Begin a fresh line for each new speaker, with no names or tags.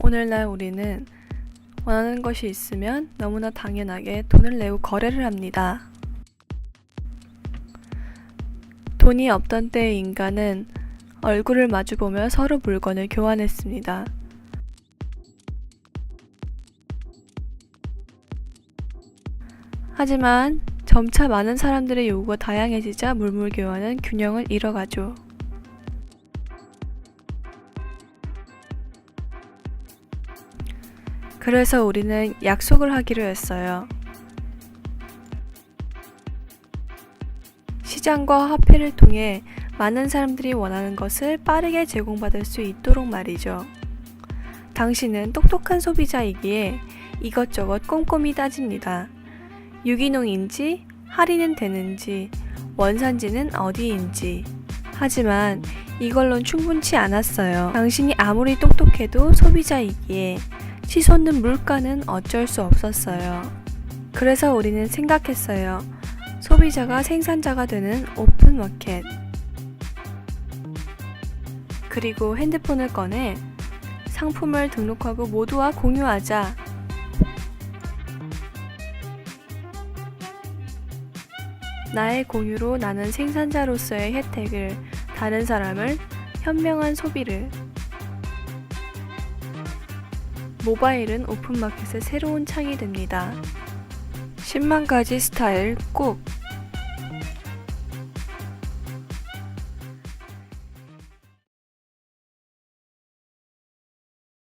오늘날 우리는 원하는 것이 있으면 너무나 당연하게 돈을 내고 거래를 합니다. 돈이 없던 때의 인간은 얼굴을 마주보며 서로 물건을 교환했습니다. 하지만 점차 많은 사람들의 요구가 다양해지자 물물 교환은 균형을 잃어가죠. 그래서 우리는 약속을 하기로 했어요. 시장과 화폐를 통해 많은 사람들이 원하는 것을 빠르게 제공받을 수 있도록 말이죠. 당신은 똑똑한 소비자이기에 이것저것 꼼꼼히 따집니다. 유기농인지, 할인은 되는지, 원산지는 어디인지. 하지만 이걸론 충분치 않았어요. 당신이 아무리 똑똑해도 소비자이기에 치솟는 물가는 어쩔 수 없었어요. 그래서 우리는 생각했어요. 소비자가 생산자가 되는 오픈 마켓. 그리고 핸드폰을 꺼내 상품을 등록하고 모두와 공유하자. 나의 공유로 나는 생산자로서의 혜택을, 다른 사람을 현명한 소비를. 모바일은 오픈마켓의 새로운 창이 됩니다. 10만 가지 스타일 꼭